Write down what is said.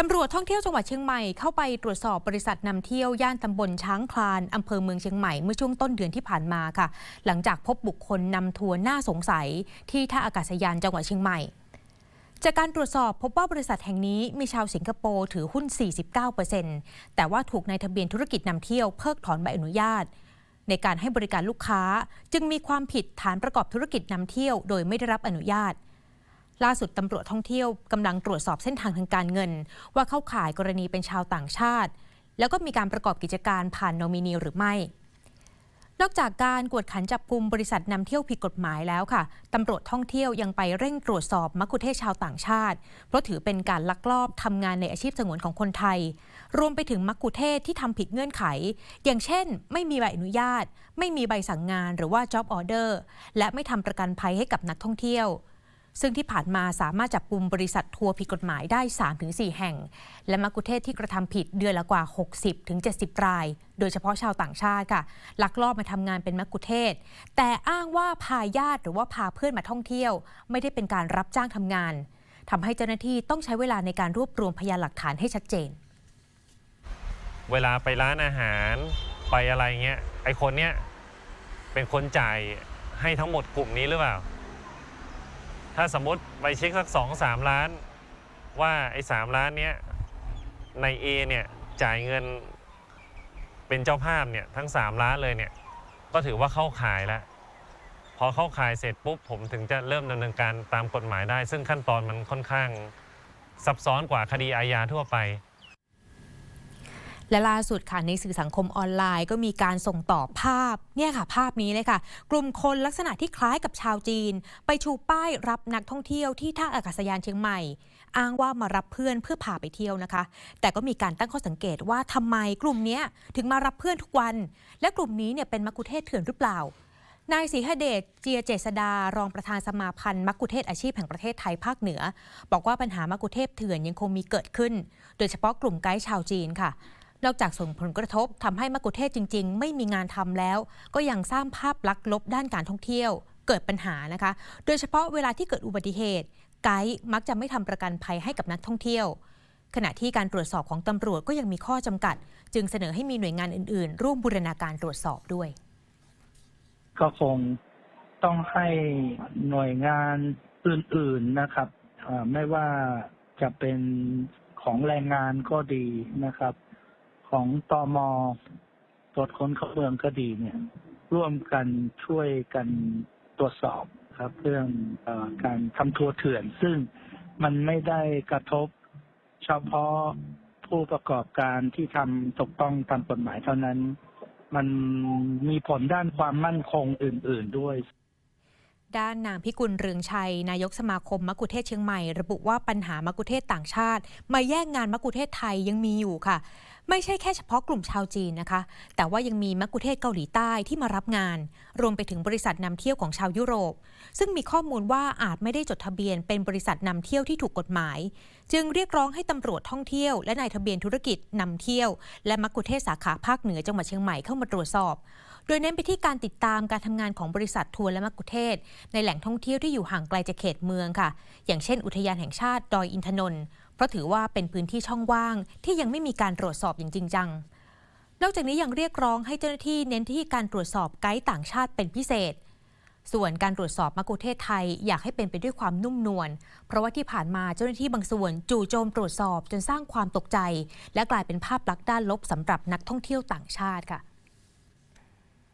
ตำรวจท่องเที่ยวจังหวัดเชียงใหม่เข้าไปตรวจสอบบริษัทนำเที่ยวย่านตำบลช้างคลานอำเภอเมืองเชียงใหม่เมื่อช่วงต้นเดือนที่ผ่านมาค่ะ หลังจากพบบุคคลนำทัวร์น่าสงสัย ที่ท่าอากาศยานจังหวัดเชียงใหม่ จากการตรวจสอบพบว่าบริษัทแห่งนี้มีชาวสิงคโปร์ถือหุ้น 49%แต่ว่าถูกนายทะเบียนธุรกิจนำเที่ยวเพิกถอนใบอนุญาต ในการให้บริการลูกค้าจึงมีความผิดฐานประกอบธุรกิจนำเที่ยว โดยไม่ได้รับอนุญาต ล่าสุดตำรวจท่องเที่ยวกำลังตรวจสอบเส้นทางทางการเงิน ว่าเข้าข่ายกรณีเป็นชาวต่างชาติ แล้วก็มีการประกอบกิจการผ่านโนมินีหรือไม่ นอกจากการกวดขันจับกลุ่มบริษัทนำเที่ยวผิดกฎหมายแล้วค่ะตำรวจท่องเที่ยวยังไปเร่งตรวจสอบมักคุเทศชาวต่างชาติ เพราะถือเป็นการลักลอบทำงานในอาชีพสงวนของคนไทย รวมไปถึงมักคุเทศที่ทำผิดเงื่อนไข อย่างเช่น ไม่มีใบอนุญาต ไม่มีใบสั่งงาน หรือว่า job order และไม่ทำประกันภัยให้กับนักท่องเที่ยว ซึ่งที่ผ่านมาสามารถจับกลุ่มบริษัททัวร์ผิดกฎหมายได้ 3-4 แห่ง และมักคุเทศที่กระทำผิดเดือนละกว่า 60-70 ราย โดยเฉพาะชาวต่างชาติค่ะ ลักลอบมาทำงานเป็นมักคุเทศ แต่อ้างว่าพาญาติหรือว่าพาเพื่อนมาท่องเที่ยว ไม่ได้เป็นการรับจ้างทำงานทำให้เจ้าหน้าที่ต้องใช้เวลาในการรวบรวมพยานหลักฐานให้ชัดเจน เวลาไปร้านอาหารไปอะไรเงี้ยไอคนเนี้ยเป็นคนจ่ายให้ทั้งหมดกลุ่มนี้หรือเปล่า ถ้าสมมติไปเช็คสักสองสามล้าน ว่าไอ้สามล้านเนี้ยใน A เนี่ยจ่ายเงินเป็นเจ้าภาพเนี่ยทั้ง 3 ล้านเลยเนี่ยก็ถือว่าเข้าขายแล้ว พอเข้าขายเสร็จปุ๊บผมถึงจะเริ่มดำเนินการตามกฎหมายได้ ซึ่งขั้นตอนมันค่อนข้างซับซ้อนกว่าคดีอาญาทั่วไป และล่าสุดค่ะในสื่อสังคมออนไลน์ก็มีการส่งต่อภาพเนี่ยค่ะ ภาพนี้เลยค่ะ กลุ่มคนลักษณะที่คล้ายกับชาวจีน ไปชูป้ายรับนักท่องเที่ยวที่ท่าอากาศยานเชียงใหม่ อ้างว่ามารับเพื่อนเพื่อพาไปเที่ยวนะคะ แต่ก็มีการตั้งข้อสังเกตว่าทำไมกลุ่มนี้ถึงมารับเพื่อนทุกวัน และกลุ่มนี้เนี่ยเป็นมักคุเทศเถื่อนหรือเปล่านายศรีหเดชเจียเจษดารองประธานสมาพันธ์มักุเทศอาชีพแห่งประเทศไทยภาคเหนือ บอกว่าปัญหามักุเทศเถื่อนยังคงมีเกิดขึ้น โดยเฉพาะกลุ่มไกด์ชาวจีนค่ะ นอกจากส่งผลกระทบทำให้มักคุเทศจริง ๆ ไม่มีงานทำแล้ว ก็ยังสร้างภาพลักษณ์ลบด้านการท่องเที่ยว เกิดปัญหานะคะ โดยเฉพาะเวลาที่เกิดอุบัติเหตุ ไกด์มักจะไม่ทำประกันภัยให้กับนักท่องเที่ยว ขณะที่การตรวจสอบของตำรวจก็ยังมีข้อจำกัด จึงเสนอให้มีหน่วยงานอื่น ๆ ร่วมบูรณาการตรวจสอบด้วย ก็คงต้องให้หน่วยงานอื่น ๆนะครับไม่ว่าจะเป็นของแรงงานก็ดีนะครับ ของตอมตรวจค้นเข้าเมืองก็ดีเนี่ย ร่วมกันช่วยกันตรวจสอบครับ เรื่องออการทำทัวร์เถื่อน ซึ่งมันไม่ได้กระทบเฉพาะผู้ประกอบการที่ทำถูกต้องตามกฎหมายเท่านั้น มันมีผลด้านความมั่นคงอื่น ๆด้วย ด้านนางพิกุลเรืองชัย นายกสมาคมมักคุเทศเชียงใหม่ ระบุว่าปัญหามักคุเทศต่างชาติ มาแย่งงานมักคุเทศไทยยังมีอยู่ค่ะ ไม่ใช่แค่เฉพาะกลุ่มชาวจีนนะคะ แต่ว่ายังมีมักคุเทศเกาหลีใต้ที่มารับงาน รวมไปถึงบริษัทนำเที่ยวของชาวยุโรป ซึ่งมีข้อมูลว่าอาจไม่ได้จดทะเบียนเป็นบริษัทนำเที่ยวที่ถูกกฎหมาย จึงเรียกร้องให้ตำรวจท่องเที่ยวและนายทะเบียนธุรกิจนำเที่ยว และมักคุเทศสาขาภาคเหนือจังหวัดเชียงใหม่เข้ามาตรวจสอบ โดยเน้นไปที่การติดตามการทำงานของบริษัททัวร์และมักคุเทศ ในแหล่งท่องเที่ยวที่อยู่ห่างไกลจากเขตเมืองค่ะ อย่างเช่น อุทยานแห่งชาติดอยอินทนนท์เพราะถือว่าเป็นพื้นที่ช่องว่าง ที่ยังไม่มีการตรวจสอบอย่างจริงจังนอกจากนี้ยังเรียกร้องให้เจ้าหน้าที่เน้นที่การตรวจสอบไกด์ต่างชาติเป็นพิเศษ ส่วนการตรวจสอบมักคุเทศไทยอยากให้เป็นไปด้วยความนุ่มนวล เพราะว่าที่ผ่านมาเจ้าหน้าที่บางส่วน จู่โจมตรวจสอบจนสร้างความตกใจ และกลายเป็นภาพลักษณ์ด้านลบสำหรับนักท่องเที่ยวต่างชาติค่ะ